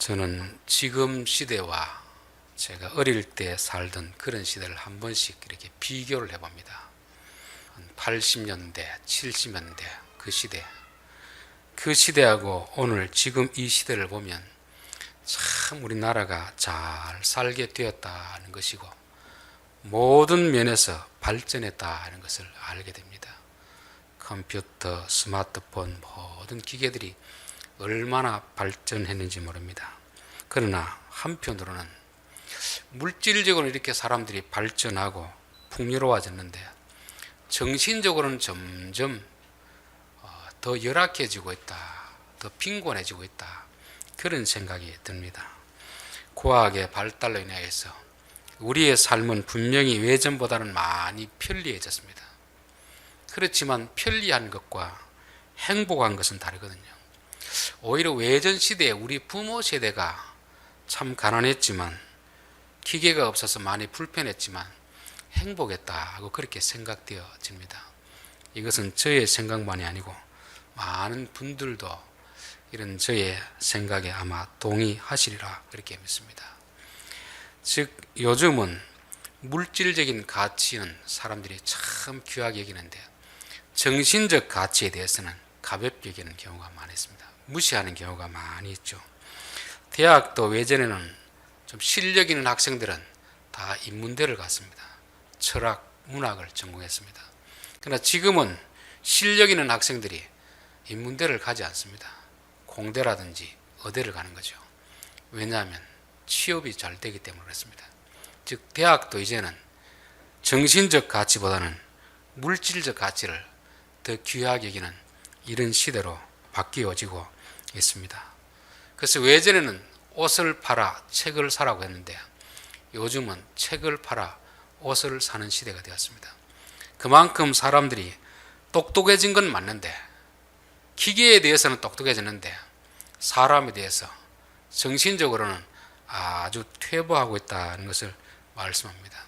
저는 지금 시대와 제가 어릴 때 살던 그런 시대를 한 번씩 이렇게 비교를 해봅니다. 80년대, 70년대 그 시대. 그 시대하고 오늘 지금 이 시대를 보면 참 우리나라가 잘 살게 되었다는 것이고 모든 면에서 발전했다는 것을 알게 됩니다. 컴퓨터, 스마트폰 모든 기계들이 얼마나 발전했는지 모릅니다. 그러나 한편으로는 물질적으로 이렇게 사람들이 발전하고 풍요로워졌는데 정신적으로는 점점 어, 더 열악해지고 있다. 더 빈곤해지고 있다. 그런 생각이 듭니다. 과학의 발달로 인해서 우리의 삶은 분명히 예전보다는 많이 편리해졌습니다. 그렇지만 편리한 것과 행복한 것은 다르거든요. 오히려 외전 시대에 우리 부모 세대가 참 가난했지만 기계가 없어서 많이 불편했지만 행복했다 하고 그렇게 생각되어집니다. 이것은 저의 생각만이 아니고 많은 분들도 이런 저의 생각에 아마 동의하시리라 그렇게 믿습니다. 즉 요즘은 물질적인 가치는 사람들이 참 귀하게 여기는데 정신적 가치에 대해서는 가볍게 여기는 경우가 많습니다. 무시하는 경우가 많이 있죠. 대학도 외전에는 좀 실력 있는 학생들은 다 인문대를 갔습니다. 철학, 문학을 전공했습니다. 그러나 지금은 실력 있는 학생들이 인문대를 가지 않습니다. 공대라든지 어대를 가는 거죠. 왜냐하면 취업이 잘 되기 때문에 그렇습니다. 즉 대학도 이제는 정신적 가치보다는 물질적 가치를 더 귀하게 여기는 이런 시대로 바뀌어지고 있습니다. 그래서 외전에는 옷을 팔아 책을 사라고 했는데 요즘은 책을 팔아 옷을 사는 시대가 되었습니다. 그만큼 사람들이 똑똑해진 건 맞는데 기계에 대해서는 똑똑해졌는데 사람에 대해서 정신적으로는 아주 퇴보하고 있다는 것을 말씀합니다.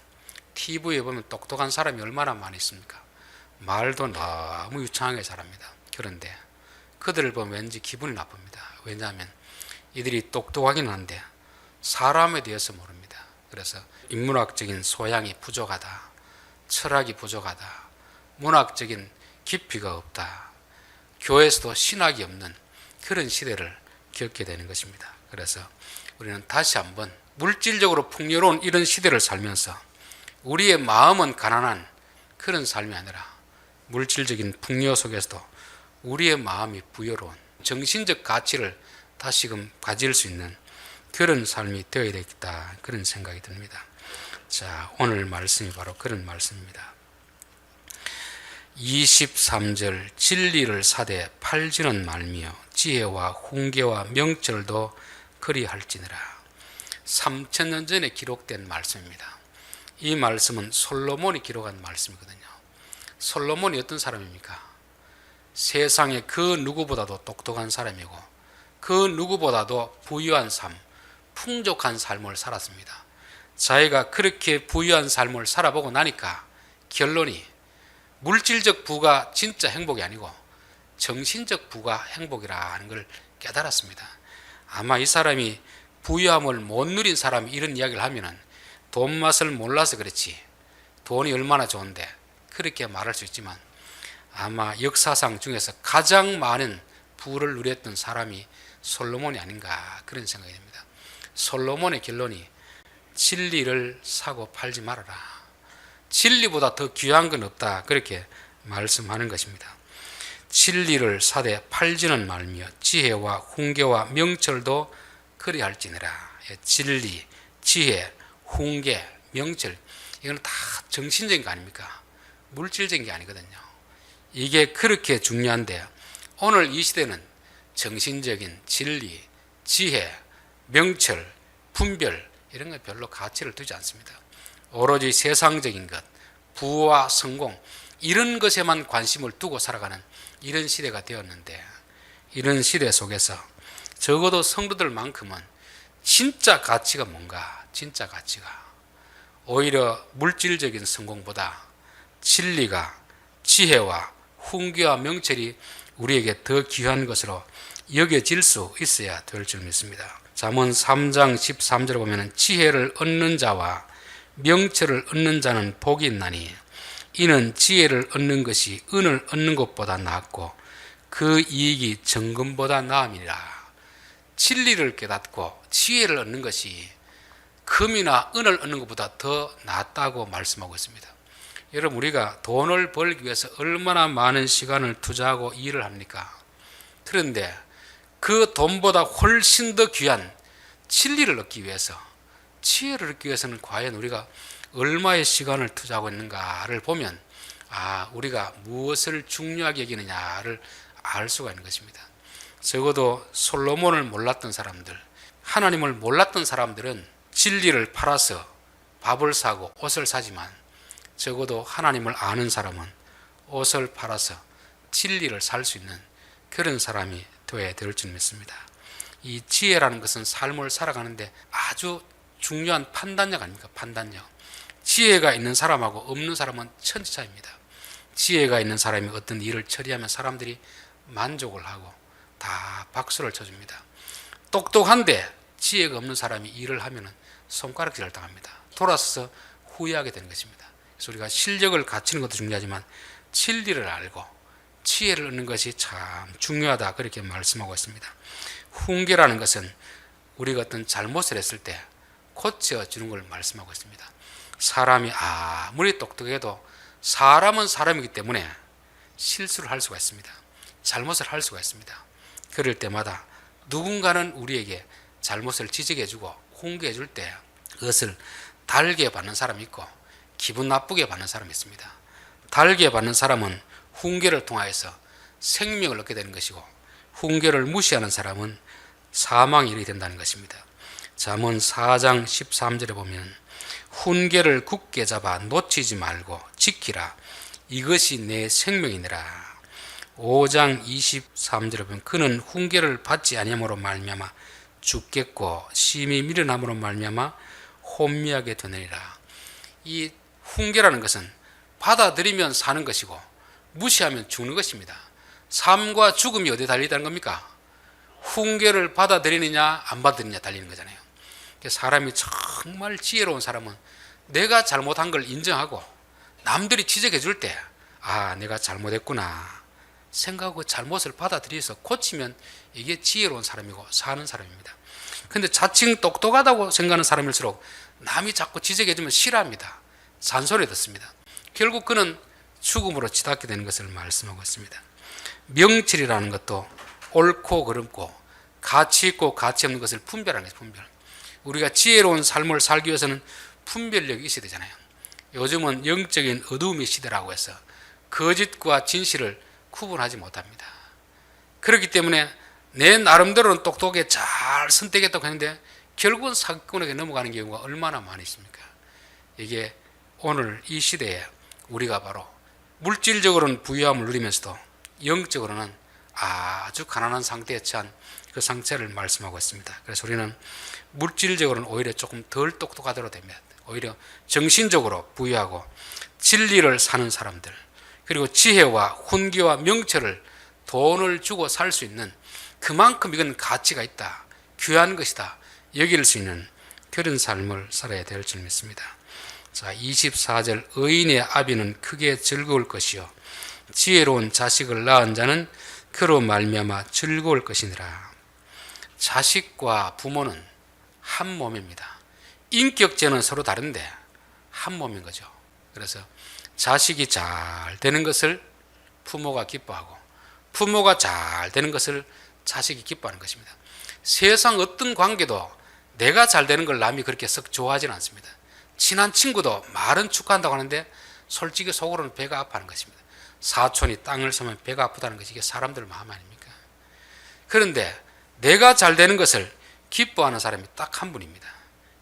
TV에 보면 똑똑한 사람이 얼마나 많이 있습니까? 말도 너무 유창하게 잘합니다. 그런데 그들을 보면 왠지 기분이 나쁩니다. 왜냐하면 이들이 똑똑하긴 한데 사람에 대해서 모릅니다. 그래서 인문학적인 소양이 부족하다. 철학이 부족하다. 문학적인 깊이가 없다. 교회에서도 신학이 없는 그런 시대를 겪게 되는 것입니다. 그래서 우리는 다시 한번 물질적으로 풍요로운 이런 시대를 살면서 우리의 마음은 가난한 그런 삶이 아니라 물질적인 풍요 속에서도 우리의 마음이 부여로운 정신적 가치를 다시금 가질 수 있는 그런 삶이 되어야 되겠다 그런 생각이 듭니다. 자 오늘 말씀이 바로 그런 말씀입니다. 23절 진리를 사되 팔지는 말미요 지혜와 훈계와 명철도 그리할지니라 3천년 전에 기록된 말씀입니다. 이 말씀은 솔로몬이 기록한 말씀이거든요. 솔로몬이 어떤 사람입니까? 세상에 그 누구보다도 똑똑한 사람이고 그 누구보다도 부유한 삶, 풍족한 삶을 살았습니다. 자기가 그렇게 부유한 삶을 살아보고 나니까 결론이 물질적 부가 진짜 행복이 아니고 정신적 부가 행복이라는 걸 깨달았습니다. 아마 이 사람이 부유함을 못 누린 사람이 이런 이야기를 하면은 돈 맛을 몰라서 그렇지 돈이 얼마나 좋은데 그렇게 말할 수 있지만 아마 역사상 중에서 가장 많은 부를 누렸던 사람이 솔로몬이 아닌가 그런 생각이 듭니다. 솔로몬의 결론이 진리를 사고 팔지 말아라. 진리보다 더 귀한 건 없다. 그렇게 말씀하는 것입니다. 진리를 사되 팔지는 말며 지혜와 훈계와 명철도 그리할지니라. 예, 진리, 지혜, 훈계, 명철 이건 다 정신적인 거 아닙니까? 물질적인 게 아니거든요. 이게 그렇게 중요한데 오늘 이 시대는 정신적인 진리, 지혜, 명철, 분별 이런 거 별로 가치를 두지 않습니다. 오로지 세상적인 것, 부와 성공 이런 것에만 관심을 두고 살아가는 이런 시대가 되었는데 이런 시대 속에서 적어도 성도들만큼은 진짜 가치가 뭔가 진짜 가치가 오히려 물질적인 성공보다 진리가 지혜와 훈계와 명철이 우리에게 더 귀한 것으로 여겨질 수 있어야 될 줄 믿습니다. 잠언 3장 13절에 보면 지혜를 얻는 자와 명철을 얻는 자는 복이 있나니 이는 지혜를 얻는 것이 은을 얻는 것보다 낫고 그 이익이 정금보다 나음이라 진리를 깨닫고 지혜를 얻는 것이 금이나 은을 얻는 것보다 더 낫다고 말씀하고 있습니다. 여러분 우리가 돈을 벌기 위해서 얼마나 많은 시간을 투자하고 일을 합니까? 그런데 그 돈보다 훨씬 더 귀한 진리를 얻기 위해서 지혜를 얻기 위해서는 과연 우리가 얼마의 시간을 투자하고 있는가를 보면 아 우리가 무엇을 중요하게 여기느냐를 알 수가 있는 것입니다. 적어도 솔로몬을 몰랐던 사람들, 하나님을 몰랐던 사람들은 진리를 팔아서 밥을 사고 옷을 사지만 적어도 하나님을 아는 사람은 옷을 팔아서 진리를 살 수 있는 그런 사람이 되어야 될 줄 믿습니다. 이 지혜라는 것은 삶을 살아가는데 아주 중요한 판단력 아닙니까? 판단력. 지혜가 있는 사람하고 없는 사람은 천지차입니다. 지혜가 있는 사람이 어떤 일을 처리하면 사람들이 만족을 하고 다 박수를 쳐줍니다. 똑똑한데 지혜가 없는 사람이 일을 하면 손가락질을 당합니다. 돌아서서 후회하게 되는 것입니다. 그래서 우리가 실력을 갖추는 것도 중요하지만 진리를 알고 지혜를 얻는 것이 참 중요하다 그렇게 말씀하고 있습니다. 훈계라는 것은 우리가 어떤 잘못을 했을 때 고쳐주는 걸 말씀하고 있습니다. 사람이 아무리 똑똑해도 사람은 사람이기 때문에 실수를 할 수가 있습니다. 잘못을 할 수가 있습니다. 그럴 때마다 누군가는 우리에게 잘못을 지적해주고 훈계해줄 때 그것을 달게 받는 사람이 있고 기분 나쁘게 받는 사람이 있습니다. 달게 받는 사람은 훈계를 통하여서 생명을 얻게 되는 것이고 훈계를 무시하는 사람은 사망이 일이 된다는 것입니다. 잠언 4장 13절에 보면 훈계를 굳게 잡아 놓치지 말고 지키라 이것이 내 생명이니라. 5장 23절에 보면 그는 훈계를 받지 아니함으로 말미암아 죽겠고 심히 미련함으로 말미암아 혼미하게 되느니라. 이 훈계라는 것은 받아들이면 사는 것이고 무시하면 죽는 것입니다. 삶과 죽음이 어디에 달리다는 겁니까? 훈계를 받아들이느냐 안 받아들이느냐 달리는 거잖아요. 사람이 정말 지혜로운 사람은 내가 잘못한 걸 인정하고 남들이 지적해 줄 때 아, 내가 잘못했구나 생각하고 잘못을 받아들여서 고치면 이게 지혜로운 사람이고 사는 사람입니다. 근데 자칭 똑똑하다고 생각하는 사람일수록 남이 자꾸 지적해 주면 싫어합니다. 잔소리 듣습니다. 결국 그는 죽음으로 치닫게 되는 것을 말씀하고 있습니다. 명철이라는 것도 옳고 그름고 가치 있고 가치 없는 것을 분별하는 것이 분별. 우리가 지혜로운 삶을 살기 위해서는 분별력이 있어야 되잖아요. 요즘은 영적인 어두움의 시대라고 해서 거짓과 진실을 구분하지 못합니다. 그렇기 때문에 내 나름대로는 똑똑하게 잘 선택했다고 했는데 결국은 사기꾼에게 넘어가는 경우가 얼마나 많이 있습니까? 이게 오늘 이 시대에 우리가 바로 물질적으로는 부유함을 누리면서도 영적으로는 아주 가난한 상태에 처한 그 상태를 말씀하고 있습니다. 그래서 우리는 물질적으로는 오히려 조금 덜 똑똑하도록 됩니다. 오히려 정신적으로 부유하고 진리를 사는 사람들 그리고 지혜와 훈계와 명철을 돈을 주고 살 수 있는 그만큼 이건 가치가 있다. 귀한 것이다. 여길 수 있는 그런 삶을 살아야 될 줄 믿습니다. 자, 24절 의인의 아비는 크게 즐거울 것이요 지혜로운 자식을 낳은 자는 그로 말미암아 즐거울 것이니라. 자식과 부모는 한 몸입니다. 인격체는 서로 다른데 한 몸인 거죠. 그래서 자식이 잘 되는 것을 부모가 기뻐하고 부모가 잘 되는 것을 자식이 기뻐하는 것입니다. 세상 어떤 관계도 내가 잘 되는 걸 남이 그렇게 썩 좋아하지는 않습니다. 친한 친구도 말은 축하한다고 하는데 솔직히 속으로는 배가 아파하는 것입니다. 사촌이 땅을 사면 배가 아프다는 것이 이게 사람들 마음 아닙니까? 그런데 내가 잘 되는 것을 기뻐하는 사람이 딱 한 분입니다.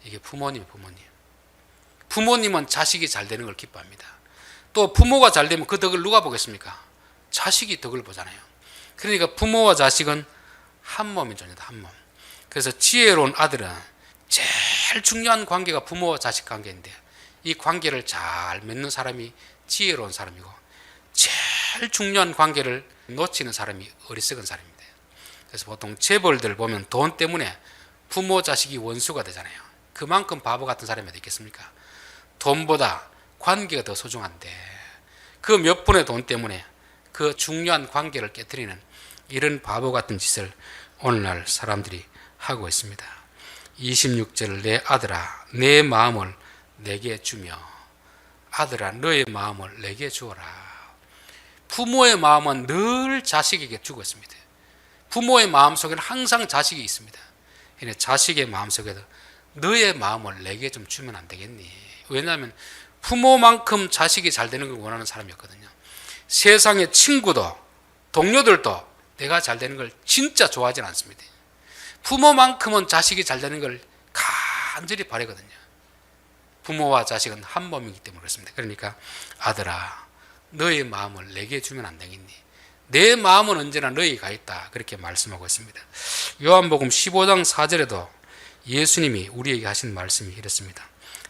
이게 부모님, 부모님. 부모님은 자식이 잘 되는 걸 기뻐합니다. 또 부모가 잘 되면 그 덕을 누가 보겠습니까? 자식이 덕을 보잖아요. 그러니까 부모와 자식은 한 몸인 존재다, 한 몸. 그래서 지혜로운 아들은 제 일 중요한 관계가 부모와 자식 관계인데 이 관계를 잘 맺는 사람이 지혜로운 사람이고 제일 중요한 관계를 놓치는 사람이 어리석은 사람입니다. 그래서 보통 재벌들 보면 돈 때문에 부모 자식이 원수가 되잖아요. 그만큼 바보 같은 사람이 어디 있겠습니까? 돈보다 관계가 더 소중한데 그몇 푼의 돈 때문에 그 중요한 관계를 깨뜨리는 이런 바보 같은 짓을 오늘날 사람들이 하고 있습니다. 26절 내 아들아 내 마음을 내게 주며 아들아 너의 마음을 내게 주어라. 부모의 마음은 늘 자식에게 주고 있습니다. 부모의 마음 속에는 항상 자식이 있습니다. 자식의 마음 속에도 너의 마음을 내게 좀 주면 안 되겠니? 왜냐하면 부모만큼 자식이 잘 되는 걸 원하는 사람이었거든요. 세상의 친구도 동료들도 내가 잘 되는 걸 진짜 좋아하진 않습니다. 부모만큼은 자식이 잘 되는 걸 간절히 바라거든요. 부모와 자식은 한 몸이기 때문에 그렇습니다. 그러니까 아들아 너의 마음을 내게 주면 안 되겠니? 내 마음은 언제나 너희가 있다. 그렇게 말씀하고 있습니다. 요한복음 15장 4절에도 예수님이 우리에게 하신 말씀이 이렇습니다.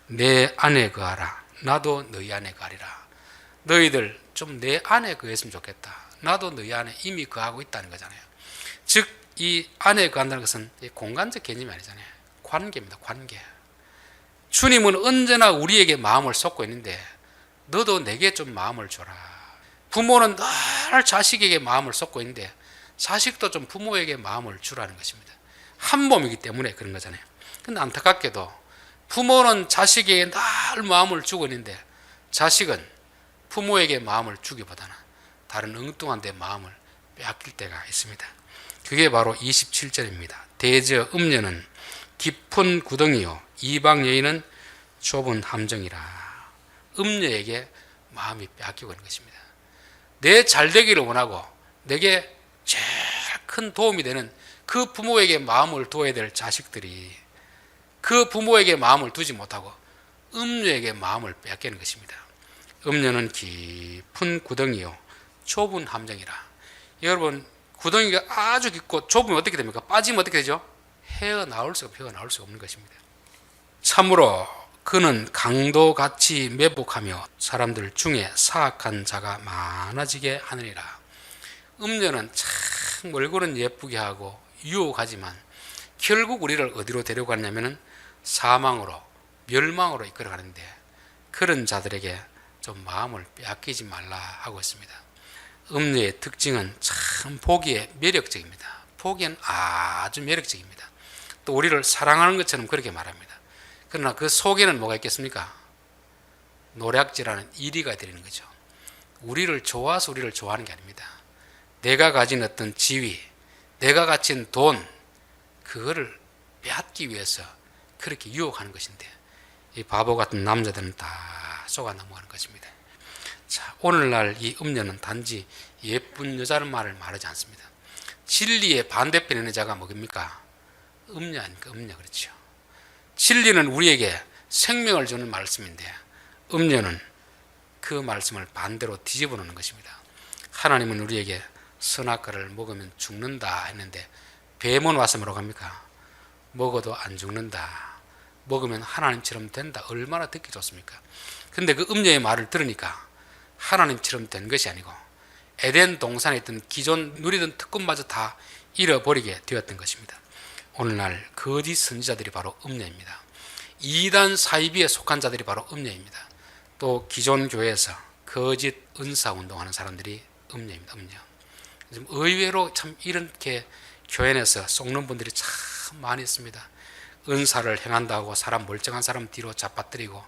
내 안에 거하라. 나도 너희 안에 거하리라. 너희들 좀 내 안에 거했으면 좋겠다. 나도 너희 안에 이미 거하고 있다는 거잖아요. 즉, 이 안에 거한다는 것은 공간적 개념이 아니잖아요. 관계입니다. 관계. 주님은 언제나 우리에게 마음을 쏟고 있는데 너도 내게 좀 마음을 줘라. 부모는 늘 자식에게 마음을 쏟고 있는데 자식도 좀 부모에게 마음을 주라는 것입니다. 한 몸이기 때문에 그런 거잖아요. 근데 안타깝게도 부모는 자식에게 늘 마음을 주고 있는데 자식은 부모에게 마음을 주기보다는 다른 엉뚱한 데 마음을 빼앗길 때가 있습니다. 그게 바로 27절입니다. 대저 음녀는 깊은 구덩이요 이방 여인은 좁은 함정이라. 음녀에게 마음이 빼앗기고 것입니다. 내 잘되기를 원하고 내게 제일 큰 도움이 되는 그 부모에게 마음을 두어야 될 자식들이 그 부모에게 마음을 두지 못하고 음녀에게 마음을 빼앗기는 것입니다. 음녀는 깊은 구덩이요 좁은 함정이라. 여러분 구덩이가 아주 깊고 좁으면 어떻게 됩니까? 빠지면 어떻게 되죠? 헤어 나올 수가 헤어 나올 수 없는 것입니다. 참으로 그는 강도같이 매복하며 사람들 중에 사악한 자가 많아지게 하느니라. 음녀는 참 얼굴은 예쁘게 하고 유혹하지만 결국 우리를 어디로 데려가냐면은 사망으로 멸망으로 이끌어가는데 그런 자들에게 좀 마음을 빼앗기지 말라 하고 있습니다. 음녀의 특징은 참 보기에 매력적입니다. 보기엔 아주 매력적입니다. 또 우리를 사랑하는 것처럼 그렇게 말합니다. 그러나 그 속에는 뭐가 있겠습니까? 노략질하는 이리가 되는 거죠. 우리를 좋아서 우리를 좋아하는 게 아닙니다. 내가 가진 어떤 지위, 내가 가진 돈, 그거를 빼앗기 위해서 그렇게 유혹하는 것인데, 이 바보 같은 남자들은 다 속아 넘어가는 것입니다. 자, 오늘날 이 음녀는 단지 예쁜 여자는 말을 말하지 않습니다. 진리의 반대편의 여자가 뭡니까? 음녀 아닙니까? 음녀 그렇죠. 진리는 우리에게 생명을 주는 말씀인데 음녀는 그 말씀을 반대로 뒤집어 놓는 것입니다. 하나님은 우리에게 선악과를 먹으면 죽는다 했는데 뱀은 와서 뭐라고 합니까? 먹어도 안 죽는다. 먹으면 하나님처럼 된다. 얼마나 듣기 좋습니까? 근데 그 음녀의 말을 들으니까 하나님처럼 된 것이 아니고 에덴 동산에 있던 기존 누리던 특권마저 다 잃어버리게 되었던 것입니다. 오늘날 거짓 선지자들이 바로 음녀입니다. 이단 사이비에 속한 자들이 바로 음녀입니다. 또 기존 교회에서 거짓 은사 운동하는 사람들이 음녀입니다. 음녀. 좀 의외로 참 이렇게 교회 내서 속는 분들이 참 많이 있습니다. 은사를 행한다고 사람 멀쩡한 사람 뒤로 잡아뜨리고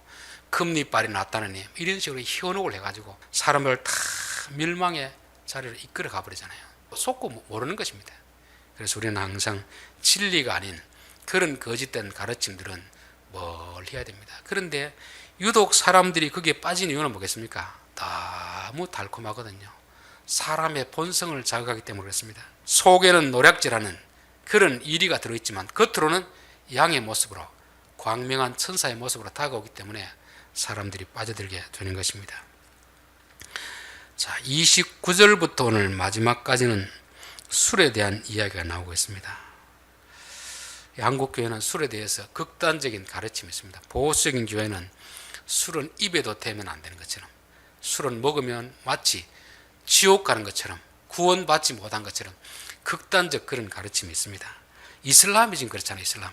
금리빨이 났다느니 이런 식으로 현혹을 해가지고 사람을 다 멸망의 자리를 이끌어 가버리잖아요. 속고 모르는 것입니다. 그래서 우리는 항상 진리가 아닌 그런 거짓된 가르침들은 멀리 해야 됩니다. 그런데 유독 사람들이 거기에 빠진 이유는 뭐겠습니까? 너무 달콤하거든요. 사람의 본성을 자극하기 때문에 그렇습니다. 속에는 노략질하는 그런 이리가 들어있지만 겉으로는 양의 모습으로 광명한 천사의 모습으로 다가오기 때문에 사람들이 빠져들게 되는 것입니다. 자, 29절부터 오늘 마지막까지는 술에 대한 이야기가 나오고 있습니다. 한국 교회는 술에 대해서 극단적인 가르침이 있습니다. 보수적인 교회는 술은 입에도 대면 안 되는 것처럼 술은 먹으면 마치 지옥 가는 것처럼 구원받지 못한 것처럼 극단적 그런 가르침이 있습니다. 이슬람이 지금 그렇잖아요. 이슬람.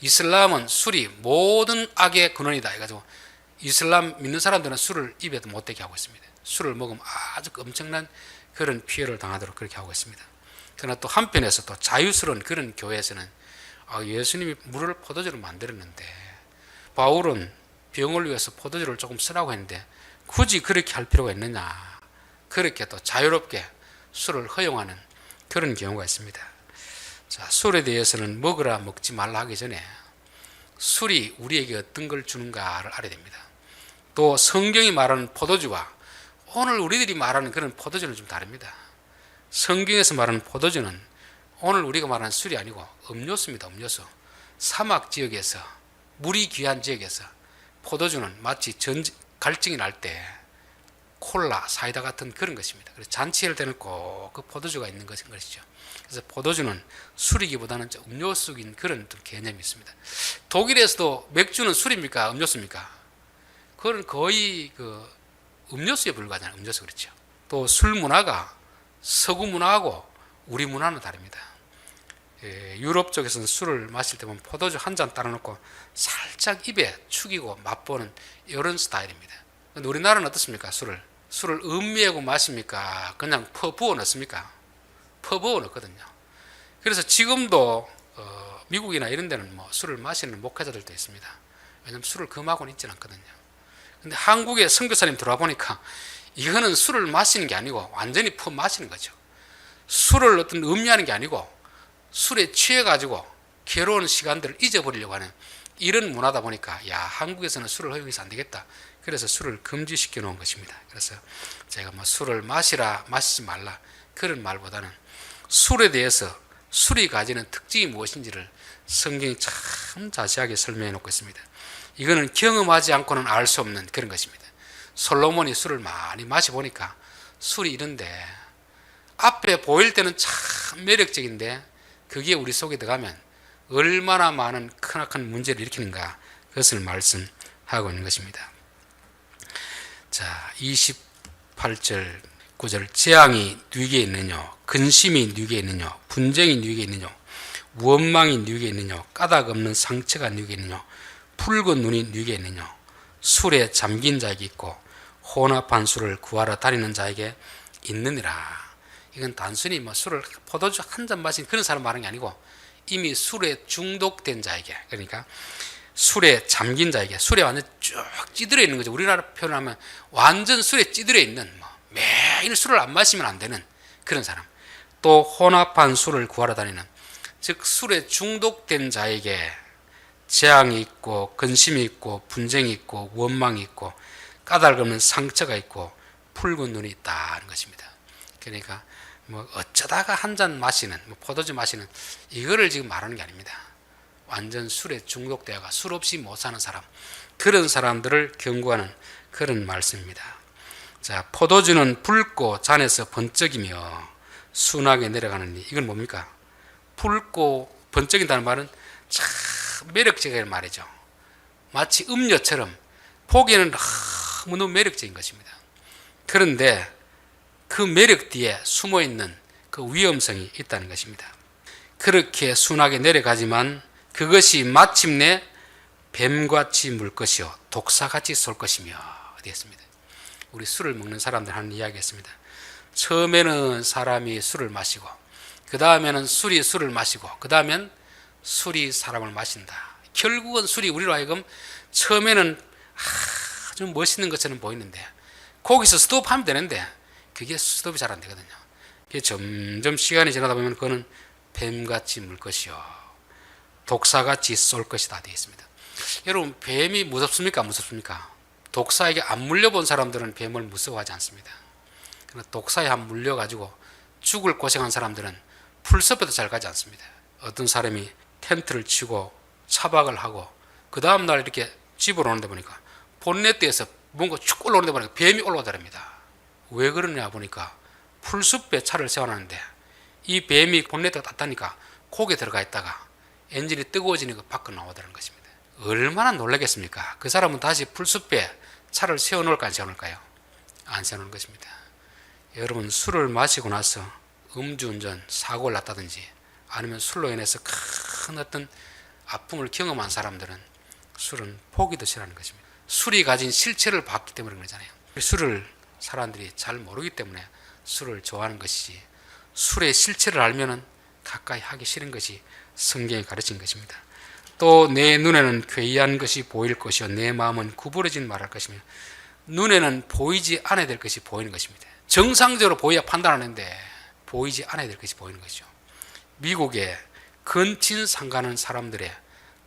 이슬람은 술이 모든 악의 근원이다 해가지고 이슬람 믿는 사람들은 술을 입에도 못 대게 하고 있습니다. 술을 먹으면 아주 엄청난 그런 피해를 당하도록 그렇게 하고 있습니다. 그러나 또 한편에서 또 자유스러운 그런 교회에서는 아, 예수님이 물을 포도주로 만들었는데 바울은 병을 위해서 포도주를 조금 쓰라고 했는데 굳이 그렇게 할 필요가 있느냐 그렇게 또 자유롭게 술을 허용하는 그런 경우가 있습니다. 자, 술에 대해서는 먹으라 먹지 말라 하기 전에 술이 우리에게 어떤 걸 주는가를 알아야 됩니다. 또 성경이 말하는 포도주와 오늘 우리들이 말하는 그런 포도주는 좀 다릅니다. 성경에서 말하는 포도주는 오늘 우리가 말하는 술이 아니고 음료수입니다. 음료수. 사막 지역에서 물이 귀한 지역에서 포도주는 마치 전 갈증이 날 때 콜라, 사이다 같은 그런 것입니다. 그래서 잔치할 때는 꼭 그 포도주가 있는 것인 것이죠. 그래서 포도주는 술이기보다는 좀 음료수인 그런 좀 개념이 있습니다. 독일에서도 맥주는 술입니까? 음료수입니까? 그건 거의 그 음료수에 불과하잖아요. 음료수 그렇죠. 또 술 문화가 서구 문화하고 우리 문화는 다릅니다. 예, 유럽 쪽에서는 술을 마실 때 보면 포도주 한 잔 따라놓고 살짝 입에 축이고 맛보는 이런 스타일입니다. 근데 우리나라는 어떻습니까? 술을 술을 음미하고 마십니까? 그냥 퍼 부어 넣습니까? 퍼 부어 넣거든요. 그래서 지금도 어, 미국이나 이런 데는 뭐 술을 마시는 목회자들도 있습니다. 왜냐하면 술을 금하고는 있지는 않거든요. 근데 한국에 선교사님 들어와 보니까 이거는 술을 마시는 게 아니고 완전히 퍼 마시는 거죠. 술을 어떤 음미하는 게 아니고 술에 취해 가지고 괴로운 시간들을 잊어버리려고 하는 이런 문화다 보니까 야 한국에서는 술을 허용해서 안 되겠다. 그래서 술을 금지시켜 놓은 것입니다. 그래서 제가 뭐 술을 마시라 마시지 말라 그런 말보다는 술에 대해서 술이 가지는 특징이 무엇인지를 성경이 참 자세하게 설명해 놓고 있습니다. 이거는 경험하지 않고는 알 수 없는 그런 것입니다. 솔로몬이 술을 많이 마셔 보니까 술이 이런데 앞에 보일 때는 참 매력적인데 그게 우리 속에 들어가면 얼마나 많은 크나큰 문제를 일으키는가 그것을 말씀하고 있는 것입니다. 자, 28절 9절. 재앙이 누게 있느냐 근심이 누게 있느냐 분쟁이 누게 있느냐 원망이 누게 있느냐 까닭 없는 상처가 누게 있느냐 붉은 눈이 누게 있느냐 술에 잠긴 자에게 있고 혼합한 술을 구하러 다니는 자에게 있느니라 이건 단순히 뭐 술을 포도주 한 잔 마신 그런 사람 말하는 게 아니고 이미 술에 중독된 자에게 그러니까 술에 잠긴 자에게 술에 완전 쭉 찌들어 있는 거죠. 우리나라 표현하면 완전 술에 찌들어 있는 뭐 매일 술을 안 마시면 안 되는 그런 사람. 또 혼합한 술을 구하러 다니는 즉 술에 중독된 자에게 재앙이 있고 근심이 있고 분쟁이 있고 원망이 있고 까닭 없는 상처가 있고 붉은 눈이 있다는 것입니다. 그러니까 뭐 어쩌다가 한 잔 마시는 뭐 포도주 마시는 이거를 지금 말하는 게 아닙니다. 완전 술에 중독되어가 술 없이 못 사는 사람 그런 사람들을 경고하는 그런 말씀입니다. 자 포도주는 붉고 잔에서 번쩍이며 순하게 내려가느니 이건 뭡니까? 붉고 번쩍인다는 말은 참 매력적인 말이죠. 마치 음료처럼 보기에는 너무너무 매력적인 것입니다. 그런데 그 매력 뒤에 숨어 있는 그 위험성이 있다는 것입니다. 그렇게 순하게 내려가지만 그것이 마침내 뱀같이 물 것이요 독사같이 쏠 것이며 되었습니다. 우리 술을 먹는 사람들 하는 이야기였습니다. 처음에는 사람이 술을 마시고 그 다음에는 술이 술을 마시고 그 다음엔 술이 사람을 마신다. 결국은 술이 우리로 하여금 처음에는 아주 멋있는 것처럼 보이는데 거기서 스톱하면 되는데 그게 스톱이 잘 안 되거든요. 점점 시간이 지나다 보면 그거는 뱀같이 물 것이요 독사같이 쏠 것이다 되어 있습니다. 여러분 뱀이 무섭습니까? 무섭습니까? 독사에게 안 물려본 사람들은 뱀을 무서워하지 않습니다. 독사에 한 물려가지고 죽을 고생한 사람들은 풀숲에도 잘 가지 않습니다. 어떤 사람이 텐트를 치고 차박을 하고 그 다음 날 이렇게 집으로 오는데 보니까 본네트에서 뭔가 쭉 올라오는데 보니까 뱀이 올라오더랍니다. 왜 그러냐 보니까 풀숲에 차를 세워놨는데 이 뱀이 본네트가 땄다니까 kok에 들어가 있다가 엔진이 뜨거워지니까 밖으로 나오더라는 것입니다. 얼마나 놀라겠습니까? 그 사람은 다시 풀숲에 차를 세워놓을까 안 세워놓을까요? 안 세워놓는 것입니다. 여러분 술을 마시고 나서 음주운전 사고를 났다든지 아니면 술로 인해서 큰 어떤 아픔을 경험한 사람들은 술은 포기도 싫어하는 것입니다. 술이 가진 실체를 봤기 때문에 그러잖아요. 술을 사람들이 잘 모르기 때문에 술을 좋아하는 것이지 술의 실체를 알면은 가까이 하기 싫은 것이 성경이 가르친 것입니다. 또 내 눈에는 괴이한 것이 보일 것이요 내 마음은 구부러진 말할 것이며 눈에는 보이지 않아야 될 것이 보이는 것입니다. 정상적으로 보여야 판단하는데 보이지 않아야 될 것이 보이는 것이죠. 미국에 근친상 가는 사람들의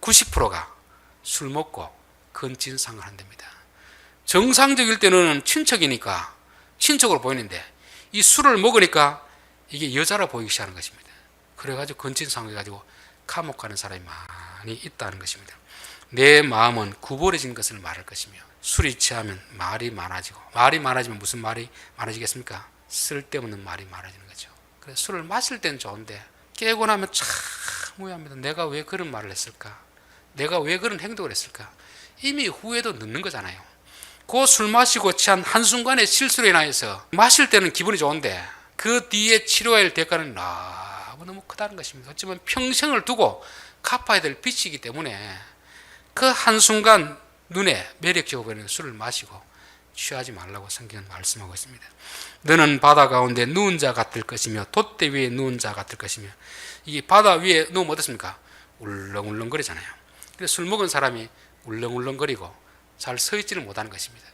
90%가 술 먹고 근친상 한답니다. 정상적일 때는 친척이니까 친척으로 보이는데 이 술을 먹으니까 이게 여자라 보이기 시작하는 것입니다. 그래가지고 근친상 해가지고 감옥 가는 사람이 많이 있다는 것입니다. 내 마음은 구부러진 것을 말할 것이며 술이 취하면 말이 많아지고 말이 많아지면 무슨 말이 많아지겠습니까? 쓸데없는 말이 많아지는 거죠. 그래서 술을 마실 때는 좋은데 깨고 나면 참 후회합니다. 내가 왜 그런 말을 했을까? 내가 왜 그런 행동을 했을까? 이미 후회도 늦는 거잖아요. 그 술 마시고 취한 한순간의 실수로 인하여서 마실 때는 기분이 좋은데 그 뒤에 치료해야 할 대가는 너무 너무 크다는 것입니다. 어쩌면 평생을 두고 갚아야 될 빚이기 때문에 그 한순간 눈에 매력적으로 보이는 술을 마시고 취하지 말라고 성경은 말씀하고 있습니다. 너는 바다 가운데 누운 자 같을 것이며 돛대 위에 누운 자 같을 것이며 이 바다 위에 누우면 어떻습니까? 울렁울렁거리잖아요. 술 먹은 사람이 울렁울렁거리고 잘 서 있지를 못하는 것입니다.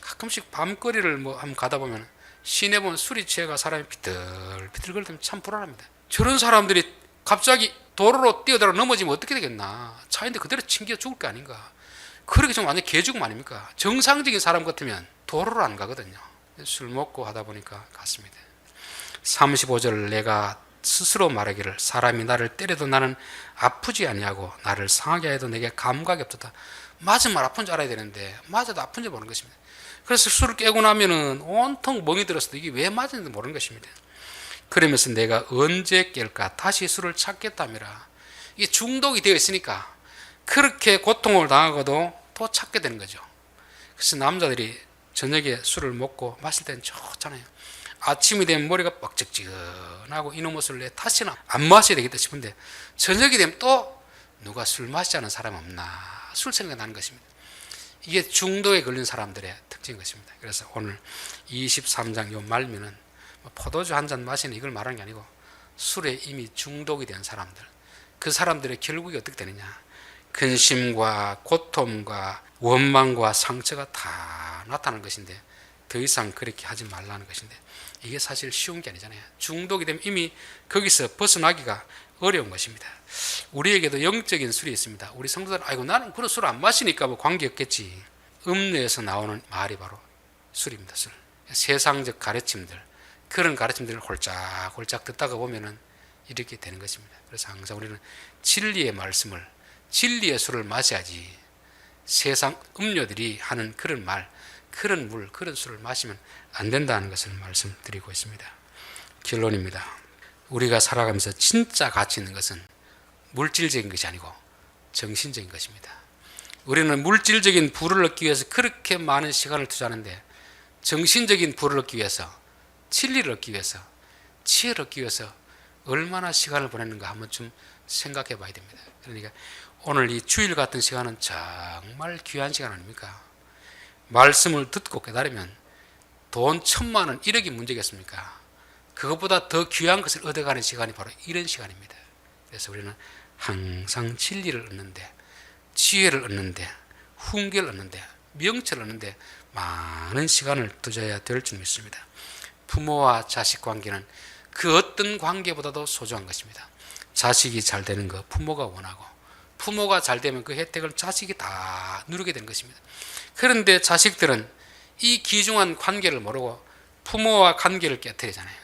가끔씩 밤거리를 뭐 한번 가다 보면 시내 보면 술이 취해가 사람이 비틀비틀거릴 때면 참 불안합니다. 저런 사람들이 갑자기 도로로 뛰어들어 넘어지면 어떻게 되겠나? 차인데 그대로 침겨 죽을 게 아닌가? 그렇게 좀 완전 개죽음 아닙니까? 정상적인 사람 같으면 도로를 안 가거든요. 술 먹고 하다 보니까 갔습니다. 35절 내가 스스로 말하기를 사람이 나를 때려도 나는 아프지 아니하고 나를 상하게 해도 내게 감각이 없었다. 맞으면 아픈 줄 알아야 되는데 맞아도 아픈 줄 모르는 것입니다. 그래서 술을 깨고 나면은 온통 멍이 들었어도 이게 왜 맞았는지 모르는 것입니다. 그러면서 내가 언제 깰까 다시 술을 찾겠다미라. 이게 중독이 되어 있으니까 그렇게 고통을 당하고도 또 찾게 되는 거죠. 그래서 남자들이 저녁에 술을 먹고 마실 때는 좋잖아요. 아침이 되면 머리가 뻑적지근하고 이놈의 내 다시는 안 마셔야 되겠다 싶은데 저녁이 되면 또 누가 술 않은 사람 없나 술 생각이 나는 것입니다. 이게 중독에 걸린 사람들의 특징인 것입니다. 그래서 오늘 23장 요 말미는 뭐 포도주 한 잔 마시는 이걸 말하는 게 아니고 술에 이미 중독이 된 사람들 그 사람들의 결국이 어떻게 되느냐 근심과 고통과 원망과 상처가 다 나타나는 것인데 더 이상 그렇게 하지 말라는 것인데 이게 사실 쉬운 게 아니잖아요. 중독이 되면 이미 거기서 벗어나기가 어려운 것입니다. 우리에게도 영적인 술이 있습니다. 우리 성도들 아이고 나는 그런 술 안 마시니까 뭐 관계 없겠지. 음료에서 나오는 말이 바로 술입니다. 술. 세상적 가르침들 그런 가르침들을 홀짝홀짝 듣다가 보면은 이렇게 되는 것입니다. 그래서 항상 우리는 진리의 말씀을 진리의 술을 마셔야지 세상 음료들이 하는 그런 말, 그런 물, 그런 술을 마시면 안 된다는 것을 말씀드리고 있습니다. 결론입니다. 우리가 살아가면서 진짜 가치 있는 것은 물질적인 것이 아니고 정신적인 것입니다. 우리는 물질적인 부를 얻기 위해서 그렇게 많은 시간을 투자하는데 정신적인 부를 얻기 위해서 진리를 얻기 위해서 지혜를 얻기 위해서 얼마나 시간을 보냈는가 한번 좀 생각해 봐야 됩니다. 그러니까 오늘 이 주일 같은 시간은 정말 귀한 시간 아닙니까? 말씀을 듣고 깨달으면 돈 천만 원, 1억이 문제겠습니까? 그것보다 더 귀한 것을 얻어가는 시간이 바로 이런 시간입니다. 그래서 우리는 항상 진리를 얻는데, 지혜를 얻는데, 훈계를 얻는데, 명철을 얻는데 많은 시간을 투자해야 될 줄 믿습니다. 부모와 자식 관계는 그 어떤 관계보다도 소중한 것입니다. 자식이 잘 되는 거 부모가 원하고 부모가 잘 되면 그 혜택을 자식이 다 누리게 되는 것입니다. 그런데 자식들은 이 귀중한 관계를 모르고 부모와 관계를 깨뜨리잖아요.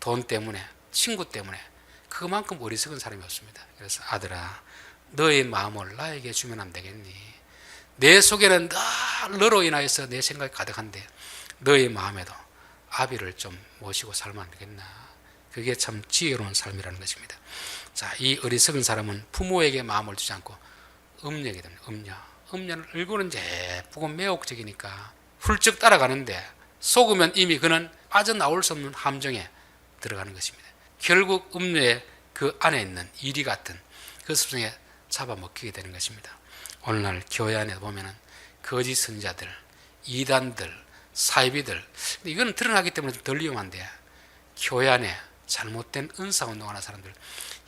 돈 때문에, 친구 때문에. 그만큼 어리석은 사람이 없습니다. 그래서 아들아, 너의 마음을 나에게 주면 안 되겠니? 내 속에는 늘 너로 인하여서 내 생각이 가득한데 너의 마음에도 아비를 좀 모시고 살면 안 되겠나? 그게 참 지혜로운 삶이라는 것입니다. 자, 이 어리석은 사람은 부모에게 마음을 주지 않고 음녀에게 됩니다. 음녀. 음녀는 얼굴은 예쁘고 매혹적이니까 훌쩍 따라가는데 속으면 이미 그는 빠져나올 수 없는 함정에 들어가는 것입니다. 결국 음녀의 그 안에 있는 이리 같은 그 습성에 잡아먹히게 되는 것입니다. 오늘날 교회 안에 보면은 거짓 선자들, 이단들, 사이비들 이거는 드러나기 때문에 좀덜 위험한데 교회 안에 잘못된 은사 운동하는 사람들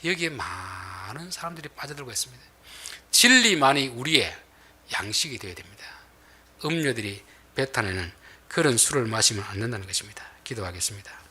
여기에 많은 사람들이 빠져들고 있습니다. 진리만이 우리의 양식이 되어야 됩니다. 음료들이 배타내는 그런 술을 마시면 안 된다는 것입니다. 기도하겠습니다.